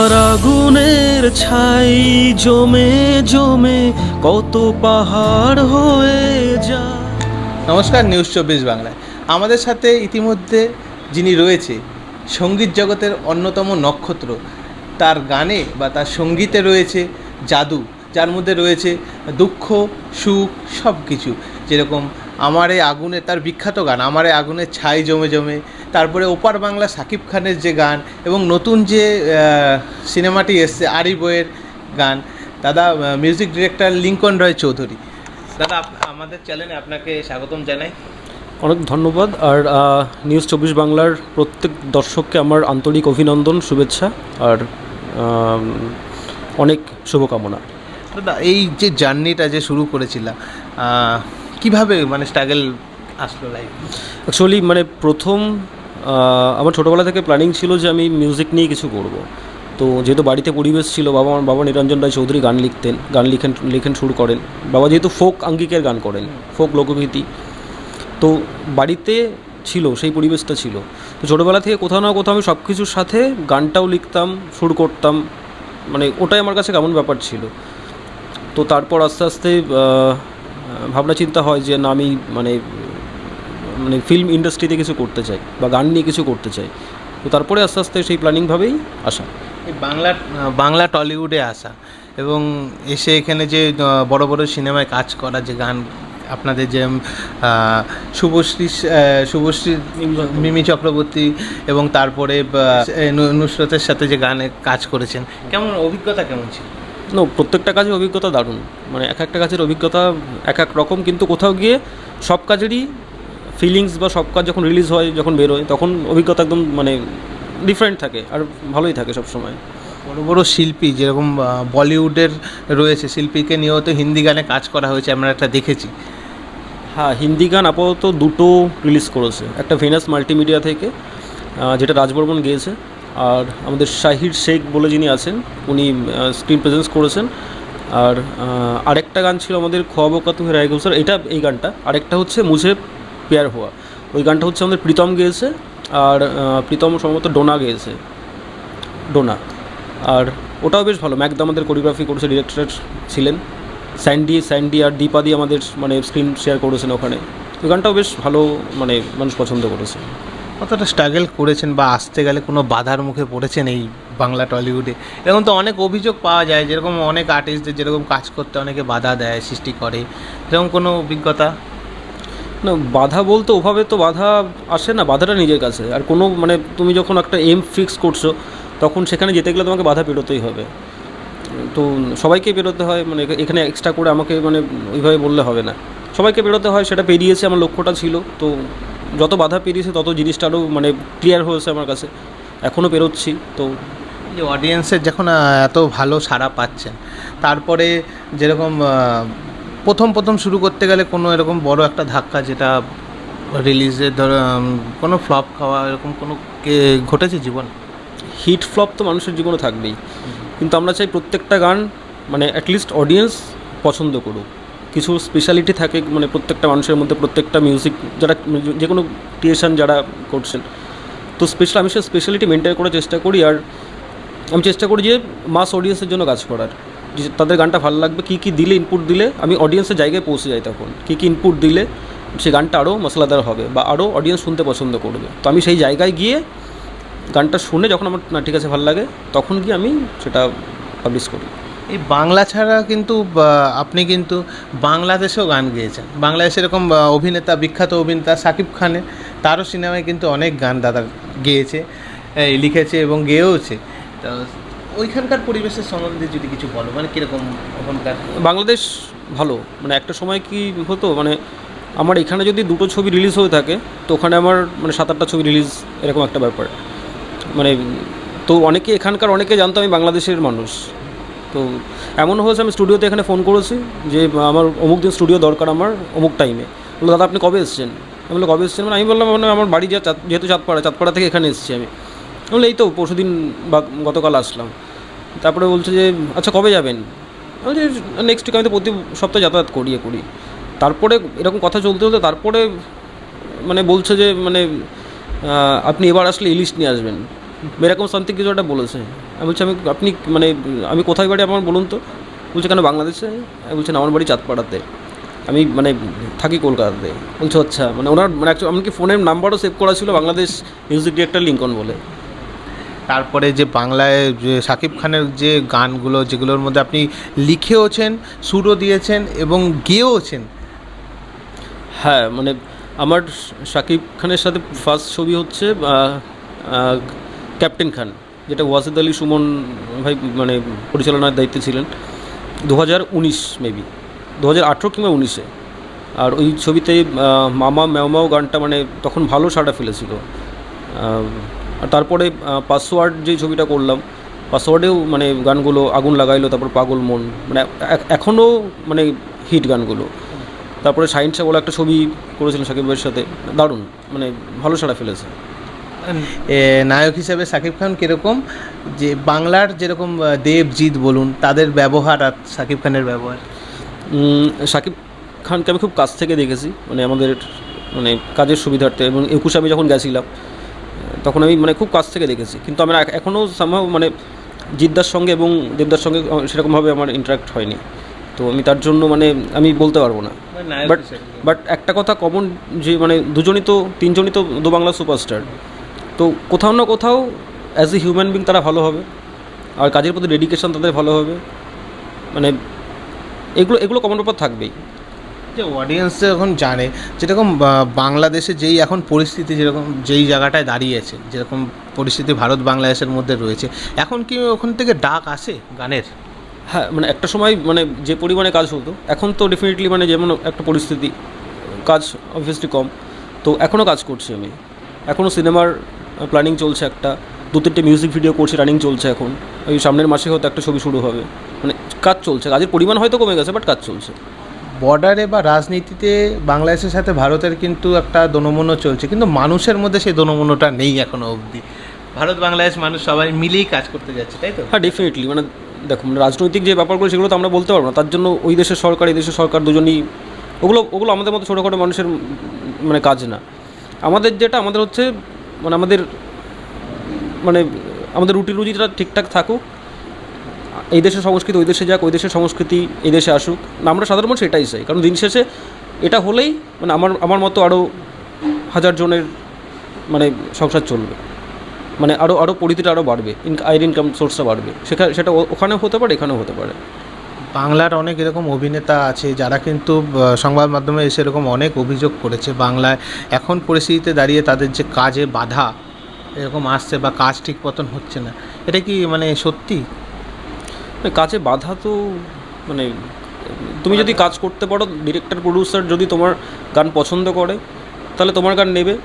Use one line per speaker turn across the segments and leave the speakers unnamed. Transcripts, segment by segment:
আগুনের ছাই জমে জমে কত পাহাড় হয়ে যায়।
নমস্কার, নিউজ চব্বিশ বাংলায়। আমাদের সাথে ইতিমধ্যে যিনি রয়েছে, সংগীত জগতের অন্যতম নক্ষত্র, তার গানে বা তার সঙ্গীতে রয়েছে জাদু, যার মধ্যে রয়েছে দুঃখ, সুখ সব কিছু যেরকম আমার আগুনে, তার বিখ্যাত গান, আমারে এই আগুনের ছাই জমে জমে তারপরে ওপার বাংলা সাকিব খানের যে গান এবং নতুন যে সিনেমাটি এসছে আরি বইয়ের গান দাদা music director Lincoln Roy Chowdhury. দাদা আমাদের চ্যানেলে আপনাকে স্বাগতম জানাই।
অনেক ধন্যবাদ। আর নিউজ চব্বিশ বাংলার প্রত্যেক দর্শককে আমার আন্তরিক অভিনন্দন শুভেচ্ছা আর অনেক শুভকামনা।
দাদা এই যে জার্নিটা যে শুরু করেছিলাম কীভাবে মানে স্ট্রাগল আসলো লাইফ
অ্যাকচুয়ালি মানে প্রথম আমার ছোটোবেলা থেকে প্ল্যানিং ছিল যে আমি মিউজিক নিয়ে কিছু করব। তো যেহেতু বাড়িতে পরিবেশ ছিল, বাবা আমার বাবা নিরঞ্জন রায় চৌধুরী গান লিখতেন, গান লিখেন লিখেন শুরু করেন। বাবা যেহেতু ফোক আঙ্গিকের গান করেন ফোক লোকগীতি। তো বাড়িতে ছিল, সেই পরিবেশটা ছিল। তো ছোটোবেলা থেকে কোথাও না কোথাও আমি সব কিছুর সাথে গানটাও লিখতাম, সুর করতাম। মানে ওটাই আমার কাছে কেমন ব্যাপার ছিল। তো তারপর আস্তে আস্তে ভাবনা চিন্তা হয় যে না, আমি মানে মানে ফিল্ম ইন্ডাস্ট্রিতে কিছু করতে চাই বা গান নিয়ে কিছু করতে চাই। তো তারপরে আস্তে আস্তে সেই প্ল্যানিংভাবেই আসা।
বাংলা বাংলা টলিউডে আসা এবং এসে এখানে যে বড় বড় সিনেমায় কাজ করা যে গান আপনাদের যে শুভশ্রী শুভশ্রী মিমি চক্রবর্তী এবং তারপরে নুসরতের সাথে যে গানে কাজ করেছেন কেমন অভিজ্ঞতা কেমন ছিল?
নো প্রত্যেকটা কাজের অভিজ্ঞতা দারুণ। মানে এক একটা কাজের অভিজ্ঞতা এক এক রকম কিন্তু কোথাও গিয়ে সব কাজেরই ফিলিংস বা সব কাজ যখন রিলিজ হয় যখন বেরোয় তখন অভিজ্ঞতা একদম মানে ডিফারেন্ট থাকে আর ভালোই থাকে সব সময়
বড় বড় শিল্পী যেরকম বলিউডের রয়েছে শিল্পীকে নিয়েও তো হিন্দি গানে কাজ করা হয়েছে আমরা একটা দেখেছি।
হ্যাঁ হিন্দি গান আপাতত দুটো রিলিজ করেছে। একটা ভেনাস মাল্টিমিডিয়া থেকে যেটা রাজবর্মন গেয়েছে আর আমাদের শাহির শেখ বলে যিনি আছেন উনি স্ক্রিন প্রেজেন্স করেছেন। আর আরেকটা গান ছিল আমাদের খোয়াবো কা তুমি রায় স্যার এটা এই গানটা। আরেকটা হচ্ছে মুঝে পেয়ার হওয়া। ওই গানটা হচ্ছে আমাদের প্রীতম গেয়েছে আর প্রীতম সম্ভবত ডোনা গেয়েছে। ডোনা। আর ওটাও বেশ ভালো। ম্যাকদা আমাদের কোরিওগ্রাফি করেছে ডিরেক্টর ছিলেন। স্যান্ডি স্যান্ডি আর দীপাদি আমাদের মানে স্ক্রিন শেয়ার করেছেন ওখানে। ওই গানটাও বেশ ভালো মানে মানুষ পছন্দ করেছে।
কতটা স্ট্রাগল করেছেন বা আসতে গেলে কোনো বাধার মুখে পড়েছেন এই বাংলা টলিউডে? এরকম তো অনেক অভিযোগ পাওয়া যায়, যেরকম অনেক আর্টিস্টদের যেরকম কাজ করতে অনেকে বাধা দেয়, সৃষ্টি করে। এরকম কোনো অভিজ্ঞতা?
না, বাধা বলতে ওভাবে তো বাধা আসে না, বাধাটা নিজের কাছে। আর কোনো মানে তুমি যখন একটা এম ফিক্স করছ, তখন সেখানে যেতে গেলে তোমাকে বাধা পেরোতেই হবে। তো সবাইকে বেরোতে হয় মানে এখানে এক্সট্রা করে আমাকে মানে ওইভাবে বললে হবে না। সবাইকে বেরোতে হয়, সেটা পেরিয়েছে, আমার লক্ষ্যটা ছিল। তো যত বাধা পেরিয়েছে, তত জিনিসটা আরও মানে ক্লিয়ার হয়েছে আমার কাছে। এখনও পেরোচ্ছি, তো
অডিয়েন্সের যখন এত ভালো সাড়া পাচ্ছেন, তারপরে যেরকম প্রথম প্রথম শুরু করতে গেলে কোনো এরকম বড় একটা ধাক্কা যেটা রিলিজে ধর কোনো ফ্লপ খাওয়া, এরকম কোনো ঘটেছে জীবন?
হিট ফ্লপ তো মানুষের জীবনে থাকবেই। কিন্তু আমরা চাই প্রত্যেকটা গান মানে অ্যাটলিস্ট অডিয়েন্স পছন্দ করুক। কিছু স্পেশালিটি থাকে মানে প্রত্যেকটা মানুষের মধ্যে প্রত্যেকটা মিউজিক যারা যে কোনো ক্রিয়েশন যারা করছেন। তো স্পেশাল আমি সে স্পেশালিটি মেনটেন করার চেষ্টা করি আর আমি চেষ্টা করি যে মাস অডিয়েন্সের জন্য কাজ করার। তাদের গানটা ভালো লাগবে, কী কী দিলে ইনপুট দিলে, আমি অডিয়েন্সের জায়গায় পৌঁছে যাই তখন। কী কী ইনপুট দিলে সে গানটা আরও মশলাদার হবে বা আরও অডিয়েন্স শুনতে পছন্দ করবে। তো আমি সেই জায়গায় গিয়ে গানটা শুনে যখন আমার, না, ঠিক আছে, ভালো লাগে, তখন গিয়ে আমি সেটা পাবলিশ করি।
এই বাংলা ছাড়া কিন্তু আপনি কিন্তু বাংলাদেশেও গান গেয়েছেন। বাংলাদেশে এরকম অভিনেতা, বিখ্যাত অভিনেতা সাকিব খানের, তারও সিনেমায় কিন্তু অনেক গান দাদা গেয়েছে লিখেছে এবং গেয়েওছে। তো ওইখানকার পরিবেশের সম্বন্ধে যদি কিছু বলো মানে কীরকম ওখানকার?
বাংলাদেশ ভালো। মানে একটা সময় কি হতো মানে আমার এখানে যদি দুটো ছবি রিলিজ হয়ে থাকে, তো ওখানে আমার মানে সাত আটটা ছবি রিলিজ এরকম একটা ব্যাপার। মানে তো অনেকে এখানকার অনেকে জানতো আমি বাংলাদেশের মানুষ। তো এমন হয়েছে, আমি স্টুডিওতে এখানে ফোন করেছি যে, আমার অমুক দিন স্টুডিও দরকার আমার, অমুক টাইমে বলল, দাদা, আপনি কবে এসছেন? আমি বলল কবে এসেছেন? মানে আমি বললাম মানে আমার বাড়ি যা যেহেতু চাঁদপাড়া চাঁদপাড়া থেকে এখানে এসেছি আমি। বলল এই তো পরশু দিন বা গতকাল আসলাম। তারপরে বলছে যে আচ্ছা কবে যাবেন? আমি নেক্সট উইক আমি তো প্রতি সপ্তাহে যাতায়াত করি, এ করি। তারপরে এরকম কথা চলতে চলতে তারপরে মানে বলছে যে মানে আপনি এবার আসলে ইলিশ নিয়ে আসবেন। এরকম সামথিং কিছু একটা বলেছে। আমি বলছি, আমি, আপনি মানে আমি কোথায় বাড়ি আমার বলুন তো? বলছে, কেন, বাংলাদেশে? আমি বলছেন আমার বাড়ি চাঁদপাড়াতে। আমি মানে থাকি কলকাতাতে। বলছে আচ্ছা। মানে ওনার মানে এমনকি ফোনের নাম্বারও সেভ করা ছিল বাংলাদেশ মিউজিক ডিরেক্টর লিঙ্কন বলে।
তারপরে যে বাংলায় যে শাকিব খানের যে গানগুলো, যেগুলোর মধ্যে আপনি লিখেওছেন, সুরও দিয়েছেন এবং গেয়েওছেন।
হ্যাঁ মানে আমার শাকিব খানের সাথে ফার্স্ট ছবি হচ্ছে ক্যাপ্টেন খান, যেটা ওয়াসিদ আলী সুমন ভাই মানে পরিচালনার দায়িত্বে ছিলেন। দু হাজার উনিশ মেবি দু হাজার আঠেরো কিংবা উনিশে। আর ওই ছবিতে মামা ম্যাওমাও গানটা মানে তখন ভালো সাড়া ফেলেছিল। তারপরে পাসওয়ার্ড যে ছবিটা করলাম পাসওয়ার্ডেও মানে গানগুলো আগুন লাগাইলো তারপর পাগল মন মানে এখনও মানে হিট গানগুলো। তারপরে সাইন্সা বলে একটা ছবি করেছিলেন সাকিব ভাইয়ের সাথে দারুণ মানে ভালো সাড়া ফেলেছে।
নায়ক হিসেবে শাকিব খান কীরকম? যে বাংলার যেরকম দেবজিৎ বলুন তাদের ব্যবহার আর সাকিব খানের ব্যবহার।
শাকিব খানকে আমি খুব কাছ থেকে দেখেছি মানে আমাদের মানে কাজের সুবিধার্থে এবং একুশে আমি যখন গেছিলাম তখন আমি মানে খুব কাছ থেকে দেখেছি। কিন্তু আমার এখনও সম্ভব মানে জিদ্দার সঙ্গে এবং দেবদার সঙ্গে সেরকমভাবে আমার ইন্টারাক্ট হয়নি। তো আমি তার জন্য মানে আমি বলতে পারব না। বাট বাট একটা কথা কমন যে মানে দুজনই তো তিনজনই তো দু বাংলা সুপারস্টার তো কোথাও না কোথাও অ্যাজ এ হিউম্যান বিং তারা ভালো হবে। আর কাজের প্রতি ডেডিকেশন তাদের ভালো হবে। মানে এগুলো এগুলো কমন ব্যাপার থাকবেই।
যে অডিয়েন্স এখন জানে যেরকম বাংলাদেশে যেই এখন পরিস্থিতি যেরকম, যেই জায়গাটায় দাঁড়িয়েছে, যেরকম পরিস্থিতি ভারত বাংলাদেশের মধ্যে রয়েছে, এখন কি ওখান থেকে ডাক আসে গানের?
হ্যাঁ মানে একটা সময় মানে যে পরিমাণে কাজ হতো এখন তো ডেফিনেটলি মানে যেমন একটা পরিস্থিতি, কাজ অবভিয়াসলি কম, তো এখনও কাজ করছি আমি। এখনও সিনেমার প্ল্যানিং চলছে একটা, দু তিনটে মিউজিক ভিডিও করছি রানিং চলছে এখন, ওই সামনের মাসে হয়তো একটা ছবি শুরু হবে মানে কাজ চলছে, কাজের পরিমাণ হয়তো কমে গেছে বাট কাজ চলছে।
বর্ডারে বা রাজনীতিতে বাংলাদেশের সাথে ভারতের কিন্তু একটা দনমনো চলছে, কিন্তু মানুষের মধ্যে সেই দনমনোটা নেই এখনও অবধি। ভারত, বাংলাদেশ মানুষ সবাই মিলেই কাজ করতে যাচ্ছে, তাই তো?
হ্যাঁ ডেফিনেটলি মানে দেখো মানে রাজনৈতিক যে ব্যাপারগুলো, সেগুলো তো আমরা বলতে পারব না, তার জন্য ওই দেশের সরকার, এই দেশের সরকার দুজনই, ওগুলো ওগুলো আমাদের মতো ছোটোখাটো মানুষের মানে কাজ না। আমাদের যেটা, আমাদের হচ্ছে মানে আমাদের মানে আমাদের রুটি রুজিটা ঠিকঠাক থাকুক এই দেশের সংস্কৃতি, ওই দেশে যাক, ওই দেশের সংস্কৃতি এই দেশে আসুক। না, আমরা সাধারণ মানুষ এটাই চাই। কারণ দিন শেষে এটা হলেই মানে আমার আমার মতো আরও হাজার জনের মানে সংসার চলবে। মানে আরও আরও পরিধিটা আরও বাড়বে আয়ের ইনকাম সোর্সটা বাড়বে। সেখানে সেটা ওখানেও হতে পারে, এখানেও হতে পারে।
বাংলার অনেক এরকম অভিনেতা আছে, যারা কিন্তু সংবাদ মাধ্যমে এসে এরকম অনেক অভিযোগ করেছে বাংলায়। এখন পরিস্থিতিতে দাঁড়িয়ে তাদের যে কাজে বাধা, এরকম আসছে বা কাজ ঠিক মতন হচ্ছে না, এটা কি মানে সত্যি?
কাজে বাধা তো মানে তুমি যদি কাজ করতে পারো ডিরেক্টর প্রডিউসার যদি তোমার গান পছন্দ করে তাহলে তোমার গান নেবে।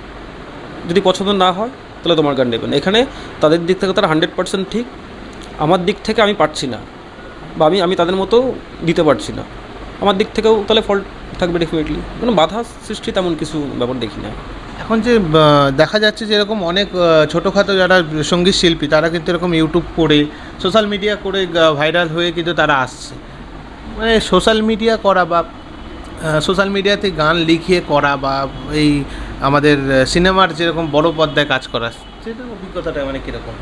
যদি পছন্দ না হয় তাহলে তোমার গান নেবে না। এখানে তাদের দিক থেকে তারা হান্ড্রেড পার্সেন্ট ঠিক। আমার দিক থেকে আমি পারছি না। বা আমি আমি তাদের মতো দিতে পারছি না। আমার দিক থেকেও তাহলে ফল্ট থাকবে ডেফিনেটলি মানে বাধা সৃষ্টি তেমন কিছু ব্যাপার দেখি না
এখন যে দেখা যাচ্ছে যে এরকম অনেক ছোটোখাটো যারা সংগীত শিল্পী, তারা কিন্তু এরকম ইউটিউব করে সোশ্যাল মিডিয়া করে ভাইরাল হয়ে কিন্তু তারা আসছে। মানে সোশ্যাল মিডিয়া করা বা সোশ্যাল মিডিয়াতে গান লিখিয়ে করা বা, এই আমাদের সিনেমার যেরকম বড় পর্দায় কাজ করা, সেটার অভিজ্ঞতাটা মানে কীরকম?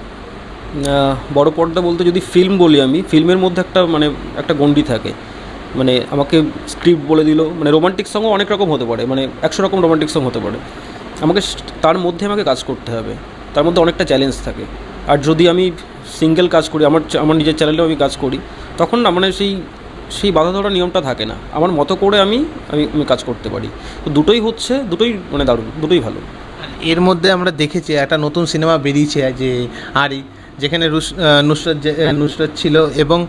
বড় পর্দা বলতে যদি ফিল্ম বলি আমি ফিল্মের মধ্যে একটা মানে একটা গণ্ডি থাকে। মানে আমাকে স্ক্রিপ্ট বলে দিল। মানে রোমান্টিক সঙ্গও অনেক রকম হতে পারে। মানে একশো রকম রোমান্টিক সং হতে পারে। আমাকে তার মধ্যে আমাকে কাজ করতে হবে। তার মধ্যে অনেকটা চ্যালেঞ্জ থাকে। আর যদি আমি সিঙ্গেল কাজ করি, আমার আমার নিজের চ্যানেলেও আমি কাজ করি, তখন না মানে সেই সেই বাধা ধরা নিয়মটা থাকে না। আমার মতো করে আমি আমি আমি কাজ করতে পারি। তো দুটোই হচ্ছে, দুটোই মানে দারুণ, দুটোই ভালো।
এর মধ্যে আমরা দেখেছি একটা নতুন সিনেমা বেরিয়েছে যে আরি যেখানে নুসরত যে- নুসরত ছিল এবং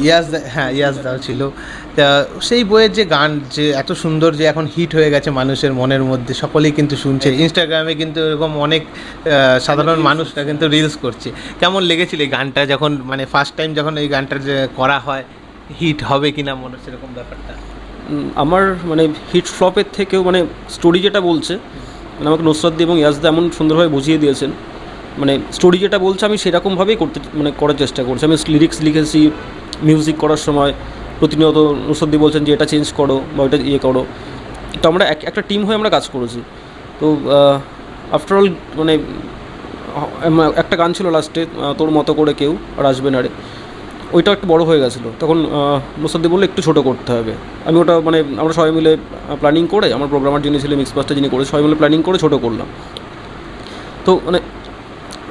ইয়াজ হ্যাঁ ইয়াজদাও ছিল। তা সেই বইয়ের যে গান যে এত সুন্দর যে এখন হিট হয়ে গেছে মানুষের মনের মধ্যে সকলেই কিন্তু শুনছে। ইনস্টাগ্রামে কিন্তু এরকম অনেক সাধারণ মানুষরা কিন্তু রিলস করছে। কেমন লেগেছিল এই গানটা? যখন মানে ফার্স্ট টাইম যখন এই গানটা যে করা হয় হিট হবে কিনা মনে হচ্ছে এরকম ব্যাপারটা?
আমার মানে হিট ফ্লপের থেকেও মানে স্টোরি যেটা বলছে মানে আমাকে নুসরত এবং ইয়াজদা এমন সুন্দরভাবে বুঝিয়ে দিয়েছেন। মানে স্টোরি যেটা বলছে আমি সেরকমভাবেই করতে মানে করার চেষ্টা করছি। আমি লিরিক্স লিখেছি মিউজিক করার সময়। প্রতিনিয়ত নুসরদ্দি বলছেন যে এটা চেঞ্জ করো বা ওইটা ইয়ে করো। তো আমরা এক, একটা টিম হয়ে আমরা কাজ করেছি। তো আফটার অল মানে একটা গান ছিল লাস্টে তোর মতো করে কেউ আর আসবে না রে। ওইটা একটু বড় হয়ে গেছিল। তখন মুসাদ্দি বলল, একটু ছোটো করতে হবে। আমি ওটা মানে আমরা সবাই মিলে প্ল্যানিং করে, আমার প্রোগ্রামার যিনি ছিলেন মিক্স মাস্টার যিনি করে সবাই মিলে প্ল্যানিং করে ছোটো করলাম। তো মানে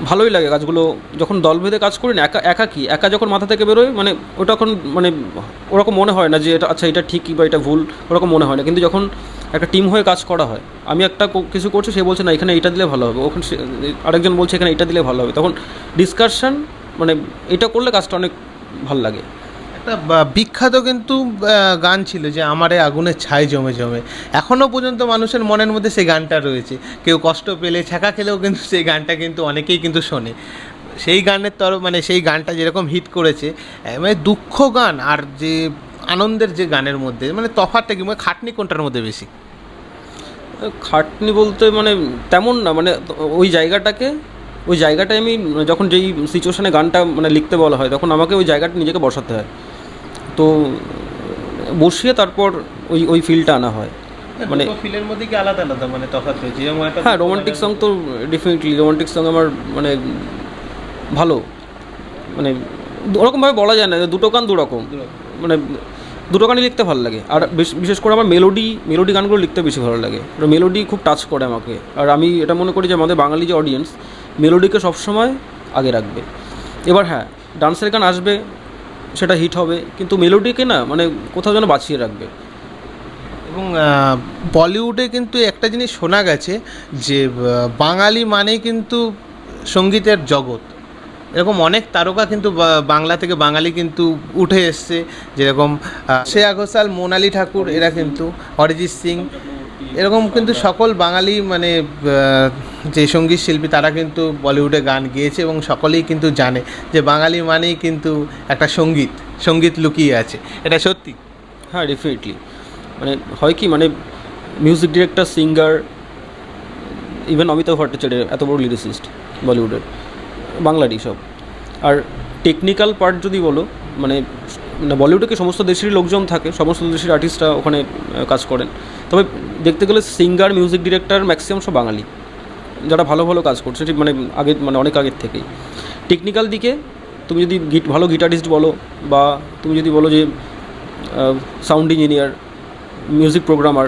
ভালোই লাগে কাজগুলো, যখন দল ভেদে কাজ করি না, একা একা কি? একা যখন মাথা থেকে বেরোয় মানে ওটা এখন মানে ওরকম মনে হয় না যে এটা আচ্ছা এটা ঠিক বা এটা ভুল, ওরকম মনে হয় না। কিন্তু যখন একটা টিম হয়ে কাজ করা হয়, আমি একটা কিছু করছি, সে বলছে, না, এখানে এটা দিলে ভালো হবে। ওখানে আরেকজন বলছে, এখানে এটা দিলে ভালো হবে। তখন ডিসকাশন মানে এটা করলে কাজটা অনেক ভালো লাগে।
বিখ্যাত কিন্তু গান ছিল যে আমারে আগুনের ছাই জমে জমে। এখনও পর্যন্ত মানুষের মনের মধ্যে সেই গানটা রয়েছে। কেউ কষ্ট পেলে ছ্যাঁকা খেলেও কিন্তু সেই গানটা কিন্তু অনেকেই কিন্তু শোনে। সেই গানের তরফ মানে সেই গানটা যেরকম হিট করেছে মানে দুঃখ গান আর যে আনন্দের যে গানের মধ্যে মানে তফাৎটা কি মানে খাটনি কোনটার মধ্যে বেশি?
খাটনি বলতে মানে তেমন না মানে ওই জায়গাটাকে, ওই জায়গাটায় আমি যখন যেই সিচুয়েশানে গানটা মানে লিখতে বলা হয়, তখন আমাকে ওই জায়গাটা নিজেকে বসাতে হয়। তো বসিয়ে তারপর ওই ওই ফিলটা আনা হয়। মানে
ফিলের মধ্যে কি আলাদা আলাদা মানে তফাৎ রয়েছে? যেমন একটা
হ্যাঁ রোমান্টিক সং তো ডেফিনেটলি রোমান্টিক সং আমার মানে ভালো। মানে ওরকমভাবে বলা যায় না যে দুটো গান দু রকম মানে দুটো গানই লিখতে ভালো লাগে। আর বেশ- বিশেষ করে আমার মেলোডি মেলোডি গানগুলো লিখতে বেশি ভালো লাগে। মেলোডি খুব টাচ করে আমাকে। আর আমি এটা মনে করি যে আমাদের বাঙালি যে অডিয়েন্স মেলোডিকে সবসময় আগে রাখবে। এবার হ্যাঁ ডান্সের গান আসবে সেটা হিট হবে। কিন্তু মেলোডিকে না মানে কোথাও যেন বাঁচিয়ে রাখবে।
এবং বলিউডে কিন্তু একটা জিনিস শোনা গেছে যে বাঙালি মানেই কিন্তু সঙ্গীতের জগৎ। এরকম অনেক তারকা কিন্তু বাংলা থেকে বাঙালি কিন্তু উঠে এসছে। যেরকম শ্রেয়া ঘোষাল, মোনালি ঠাকুর, এরা কিন্তু, অরিজিৎ সিং এরকম কিন্তু সকল বাঙালি মানে যে সংগীত শিল্পী, তারা কিন্তু বলিউডে গান গেয়েছে এবং সকলেই কিন্তু জানে যে বাঙালি মানেই কিন্তু একটা সংগীত সংগীত লুকিয়ে আছে। এটা সত্যি?
হ্যাঁ ডেফিনেটলি মানে হয় কি মানে music director singer even Amitabh ভট্টাচার্যের এত বড় লিরিসিস্ট বলিউডের, বাংলারই সব। আর টেকনিক্যাল পার্ট যদি বলো মানে মানে বলিউডে কি সমস্ত দেশেরই লোকজন থাকে, সমস্ত দেশের আর্টিস্টরা ওখানে কাজ করেন? তবে দেখতে গেলে সিঙ্গার মিউজিক ডিরেক্টর ম্যাক্সিমাম সব বাঙালি। যারা ভালো ভালো কাজ করছে, ঠিক মানে আগে মানে অনেক আগের থেকেই। টেকনিক্যাল দিকে তুমি যদি গিট, ভালো গিটারিস্ট বলো বা তুমি যদি বলো যে সাউন্ড ইঞ্জিনিয়ার মিউজিক প্রোগ্রামার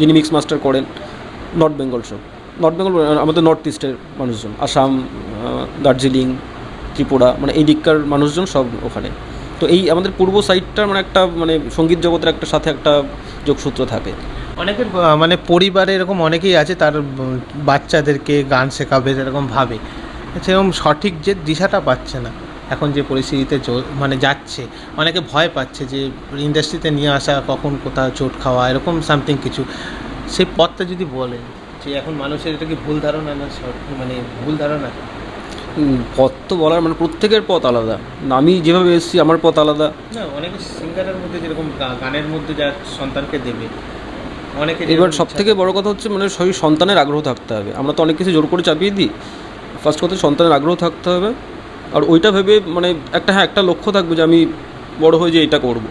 যিনি মিক্স মাস্টার করেন নর্থ বেঙ্গল সব। নর্থ বেঙ্গল আমাদের নর্থ ইস্টের মানুষজন আসাম দার্জিলিং ত্রিপুরা মানে এই দিককার মানুষজন সব ওখানে। তো এই আমাদের পূর্ব সাইডটার মানে একটা মানে সংগীত জগতের একটা সাথে একটা যোগসূত্র থাকে।
অনেকের মানে পরিবারে এরকম অনেকেই আছে তার বাচ্চাদেরকে গান শেখাবে এরকম ভাবে। সেরকম সঠিক যে দিশাটা পাচ্ছে না। এখন যে পরিস্থিতিতে মানে যাচ্ছে অনেকে ভয় পাচ্ছে যে ইন্ডাস্ট্রিতে নিয়ে আসা কখন কোথাও চোট খাওয়া এরকম সামথিং কিছু। সেই পথটা যদি বলেন যে এখন মানুষের এটা কি ভুল ধারণা না মানে ভুল ধারণা?
পথ তো বলার মানে প্রত্যেকের পথ আলাদা। আমি যেভাবে এসেছি আমার পথ আলাদা।
না অনেকে সিঙ্গারের মধ্যে যেরকম গানের মধ্যে যা সন্তানকে দেবে অনেকে
এবার সব থেকে। বড় কথা হচ্ছে মানে সেই সন্তানের আগ্রহ থাকতে হবে। আমরা তো অনেক কিছু জোর করে চাপিয়ে দিই। ফার্স্ট কথা সন্তানের আগ্রহ থাকতে হবে। আর ওইটা ভেবে মানে একটা হ্যাঁ একটা লক্ষ্য থাকবে যে আমি বড় হয়ে যে এটা করব।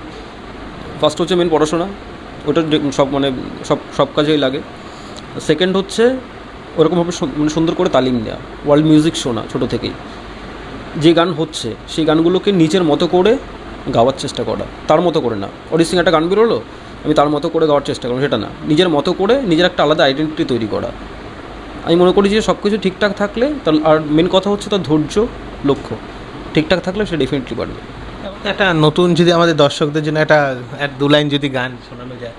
ফার্স্ট হচ্ছে মেন পড়াশোনা। ওটা সব মানে সব সব কাজেই লাগে। সেকেন্ড হচ্ছে ওরকমভাবে মানে সুন্দর করে তালিম দেওয়া ওয়ার্ল্ড মিউজিক শোনা ছোটো থেকেই। যে গান হচ্ছে সেই গানগুলোকে নিজের মতো করে গাওয়ার চেষ্টা করা। তার মতো করে না। অরিজিৎ সিং একটা গান বেরোলো আমি তার মতো করে গাওয়ার চেষ্টা করব সেটা না। নিজের মতো করে নিজের একটা আলাদা আইডেন্টিটি তৈরি করা। আমি মনে করি যে সব কিছু ঠিকঠাক থাকলে তার আর মেন কথা হচ্ছে তার ধৈর্য লক্ষ্য। ঠিকঠাক থাকলে সে ডেফিনেটলি পারবে
একটা নতুন যদি আমাদের দর্শকদের জন্য একটা এক দু লাইন যদি গান শোনানো যায়।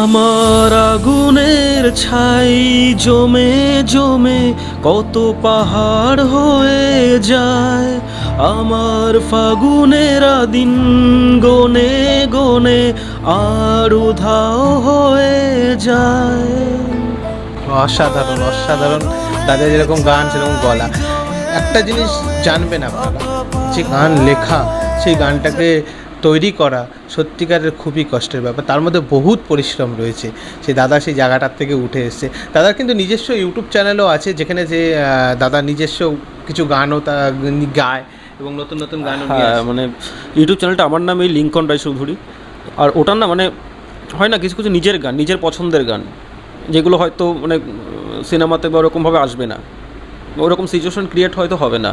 আমার আগুনের ছাই জমে জমে কত পাহাড় হয়ে যায়। আমার ফাগুনেরা দিন গনে গনে আর উধাও হয়ে যায়।
অসাধারণ অসাধারণ। তাদের যেরকম গান, সেরকম গলা। একটা জিনিস জানবেন আপনারা, যে গান লেখা, সেই গানটাকে তৈরি করা সত্যিকারের খুবই কষ্টের ব্যাপার। তার মধ্যে বহুত পরিশ্রম রয়েছে। সেই দাদা সেই জায়গাটার থেকে উঠে এসছে। দাদার কিন্তু নিজস্ব ইউটিউব চ্যানেলও আছে, যেখানে যে দাদা নিজস্ব কিছু গানও তা গায়। এবং নতুন নতুন গান
হ্যাঁ মানে ইউটিউব চ্যানেলটা আমার নামে লিঙ্কন রায়চৌধুরী আর ওটার না মানে হয় না কিছু কিছু নিজের গান নিজের পছন্দের গান যেগুলো হয়তো মানে সিনেমাতে বা ওরকমভাবে আসবে না। ওরকম সিচুয়েশন ক্রিয়েট হয়তো হবে না।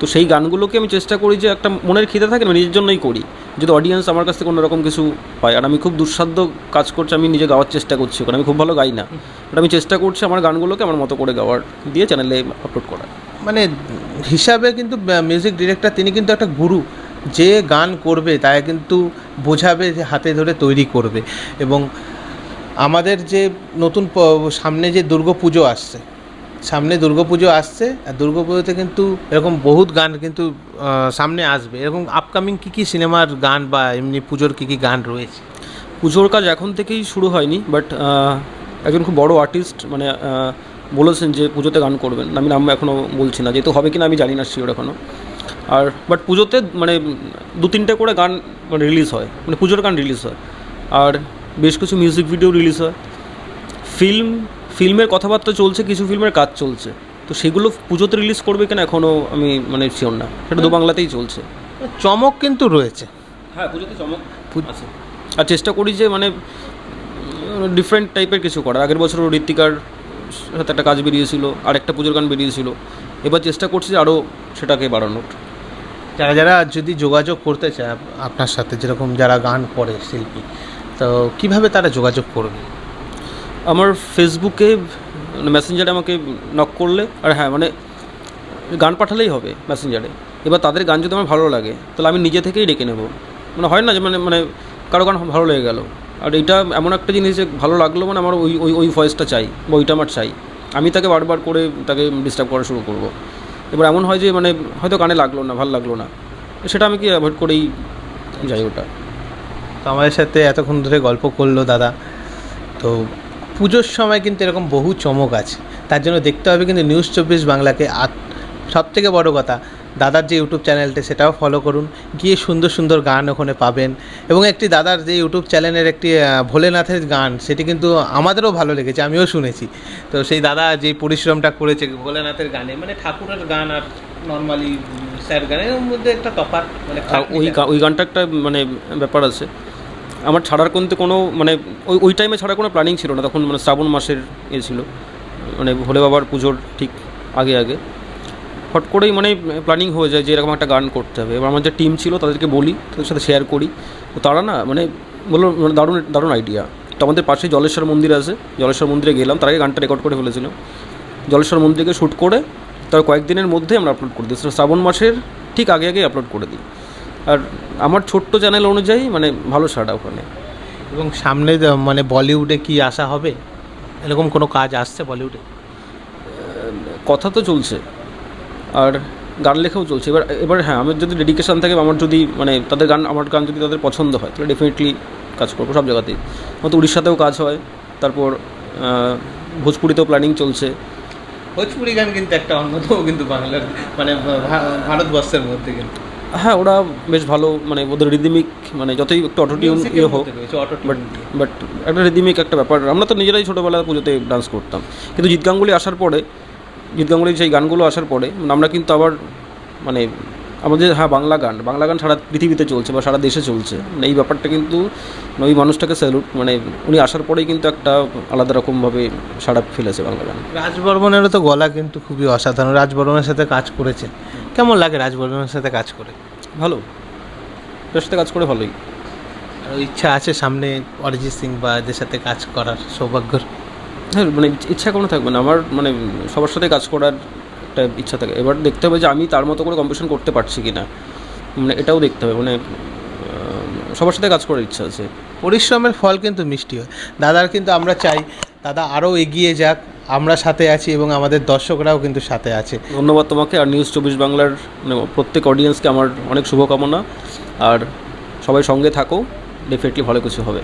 তো সেই গানগুলোকে আমি চেষ্টা করি যে একটা মনের খিদে থাকে না নিজের জন্যই করি। যদি অডিয়েন্স আমার কাছ থেকে অন্যরকম কিছু পায় আর আমি খুব দুঃসাধ্য কাজ করছি আমি নিজে গাওয়ার চেষ্টা করছি কারণ আমি খুব ভালো গাই না। বাট আমি চেষ্টা করছি আমার গানগুলোকে আমার মতো করে গাওয়ার দিয়ে চ্যানেলে আপলোড করার।
মানে হিসাবে কিন্তু মিউজিক ডিরেক্টর তিনি কিন্তু একটা গুরু। যে গান করবে তাই কিন্তু বোঝাবে যে হাতে ধরে তৈরি করবে। এবং আমাদের যে নতুন সামনে যে দুর্গাপুজো আসছে, সামনে দুর্গাপুজো আসছে, আর দুর্গাপুজোতে কিন্তু এরকম বহুত গান কিন্তু সামনে আসবে। এরকম আপকামিং কী কী সিনেমার গান বা এমনি পুজোর কী কী গান রয়েছে?
পুজোর কাজ এখন থেকেই শুরু হয়নি বাট একজন খুব বড় আর্টিস্ট মানে বলেছেন যে পুজোতে গান করবেন। আমি নাম এখনও বলছি না যেহেতু হবে কি না আমি জানি না শিওর এখনও আর বাট পুজোতে মানে দু তিনটে করে গান মানে রিলিজ হয় মানে পুজোর গান রিলিজ হয়। আর বেশ কিছু মিউজিক ভিডিও রিলিজ হয়। ফিল্ম ফিল্মের কথাবার্তা চলছে কিছু ফিল্মের কাজ চলছে। তো সেগুলো পুজোতে রিলিজ করবে কিনা এখনও আমি মানে শিওর না। সেটা দু বাংলাতেই চলছে।
চমক কিন্তু রয়েছে।
হ্যাঁ পুজোতে চমক আছে। আর চেষ্টা করি যে মানে ডিফারেন্ট টাইপের কিছু করার। আগের বছরও ঋত্বিকার সাথে একটা কাজ বেরিয়েছিল আর একটা পুজোর গান বেরিয়েছিল। এবার চেষ্টা করছি আরও সেটাকে বাড়ানোর।
যারা যারা যদি যোগাযোগ করতে চায় আপনার সাথে যেরকম যারা গান করে শিল্পী তো কীভাবে তারা যোগাযোগ করবে?
আমার ফেসবুকে মেসেঞ্জারে আমাকে নক করলে আর হ্যাঁ মানে গান পাঠালেই হবে মেসেঞ্জারে। এবার তাদের গান যদি আমার ভালো লাগে তাহলে আমি নিজে থেকেই ডেকে নেব। মানে হয় না যে মানে মানে কারও গান ভালো লেগে গেল। আর এটা এমন একটা জিনিস যে ভালো লাগল মানে আমার ওই ওই ওই ভয়েসটা চাই বা ওইটা আমার চাই। আমি তাকে বারবার করে তাকে ডিস্টার্ব করা শুরু করব। এবার এমন হয় যে মানে হয়তো কানে লাগল না, ভালো লাগল না। সেটা আমি কি অ্যাভয়েড করেই যাই ওটা।
তো আমাদের সাথে এতক্ষণ ধরে গল্প করল দাদা। তো পুজোর সময় কিন্তু এরকম বহু চমক আছে। তার জন্য দেখতে হবে কিন্তু নিউজ চব্বিশ বাংলাকে সব থেকে বড় কথা। দাদার যে ইউটিউব চ্যানেলটা সেটাও ফলো করুন। গিয়ে সুন্দর সুন্দর গান ওখানে পাবেন। এবং একটি দাদার যে ইউটিউব চ্যানেলের একটি ভোলেনাথের গান সেটি কিন্তু আমাদেরও ভালো লেগেছে আমিও শুনেছি। তো সেই দাদা যে পরিশ্রমটা করেছে ভোলেনাথের গানে মানে ঠাকুরের গান আর নর্মালি স্যার গানের মধ্যে একটা তফাৎ মানে
ওই ওই গানটা একটা মানে ব্যাপার আছে। আমার ছাড়ার কিন্তু কোনো মানে ওই ওই টাইমে ছাড়ার কোনো প্ল্যানিং ছিল না। তখন মানে শ্রাবণ মাসের ইয়ে ছিল। মানে ভোলে বাবার পুজোর ঠিক আগে আগে। হট করেই মানে প্ল্যানিং হয়ে যায় যে এরকম একটা গান করতে হবে। এবার আমার যে টিম ছিল তাদেরকে বলি তাদের সাথে শেয়ার করি। তো তারা না মানে বলল মানে দারুণ দারুণ আইডিয়া তো আমাদের পাশে জলেশ্বর মন্দির আছে। জলেশ্বর মন্দিরে গেলাম তার আগে গানটা রেকর্ড করে ফেলেছিল। জলেশ্বর মন্দিরকে শ্যুট করে তার কয়েকদিনের মধ্যে আমরা আপলোড করে দিই। শ্রাবণ মাসের ঠিক আগে আগে আপলোড করে দিই। আর আমার ছোট্ট চ্যানেল অনুযায়ী মানে ভালো সাড়া ওখানে।
এবং সামনে মানে বলিউডে কি আসা হবে? এরকম কোনো কাজ আসছে বলিউডে?
কথা তো চলছে। আর গান লেখাও চলছে। এবার এবার হ্যাঁ আমার যদি ডেডিকেশান থাকে আমার যদি মানে তাদের গান আমার গান যদি তাদের পছন্দ হয় তাহলে ডেফিনেটলি কাজ করব সব জায়গাতেই। মতো উড়িষ্যাতেও কাজ হয় তারপর ভোজপুরিতেও প্ল্যানিং চলছে।
ভোজপুরি গান কিন্তু একটা অন্যতম কিন্তু বাংলার মানে ভারতবর্ষের মধ্যে কিন্তু।
হ্যাঁ ওরা বেশ ভালো মানে ওদের রিদিমিক মানে যতই একটু অটোটিউন ইয়ে হোক বাট বাট একটা রিদিমিক একটা ব্যাপার। আমরা তো নিজেরাই ছোটোবেলায় পুজোতে ডান্স করতাম। কিন্তু জিৎ গাঙ্গুলি আসার পরে জিৎ গাঙ্গুলির সেই গানগুলো আসার পরে আমরা কিন্তু আবার মানে আমাদের হ্যাঁ বাংলা গান বাংলা গান সারা পৃথিবীতে চলছে বা সারা দেশে চলছে। মানে এই ব্যাপারটা কিন্তু ওই মানুষটাকে স্যালুট মানে উনি আসার পরেই কিন্তু একটা আলাদা রকমভাবে সাড়া ফেলেছে বাংলা গান।
রাজবর্মনেরও তো গলা কিন্তু খুবই অসাধারণ। রাজবর্মনের সাথে কাজ করেছে। কেমন লাগে রাজবর্মনের সাথে কাজ করে?
ভালো। তার সাথে কাজ করে ভালোই।
আর ইচ্ছা আছে সামনে অরিজিৎ সিং বা এদের সাথে কাজ করার সৌভাগ্য
হ্যাঁ মানে ইচ্ছা কোনো থাকবে না। আমার মানে সবার সাথে কাজ করার একটা ইচ্ছা থাকে। এবার দেখতে হবে যে আমি তার মতো করে কম্পিটিশন করতে পারছি কি না মানে এটাও দেখতে হবে। মানে সবার সাথে কাজ করার ইচ্ছা আছে।
পরিশ্রমের ফল কিন্তু মিষ্টি হয়। দাদার কিন্তু আমরা চাই। দাদা আরও এগিয়ে যাক। আমরা সাথে আছি এবং আমাদের দর্শকরাও কিন্তু সাথে আছে।
ধন্যবাদ তোমাকে। আর নিউজ চব্বিশ বাংলার মানে প্রত্যেক অডিয়েন্সকে আমার অনেক শুভকামনা। আর সবাই সঙ্গে থাকো। ডেফিনেটলি ভালো কিছু হবে।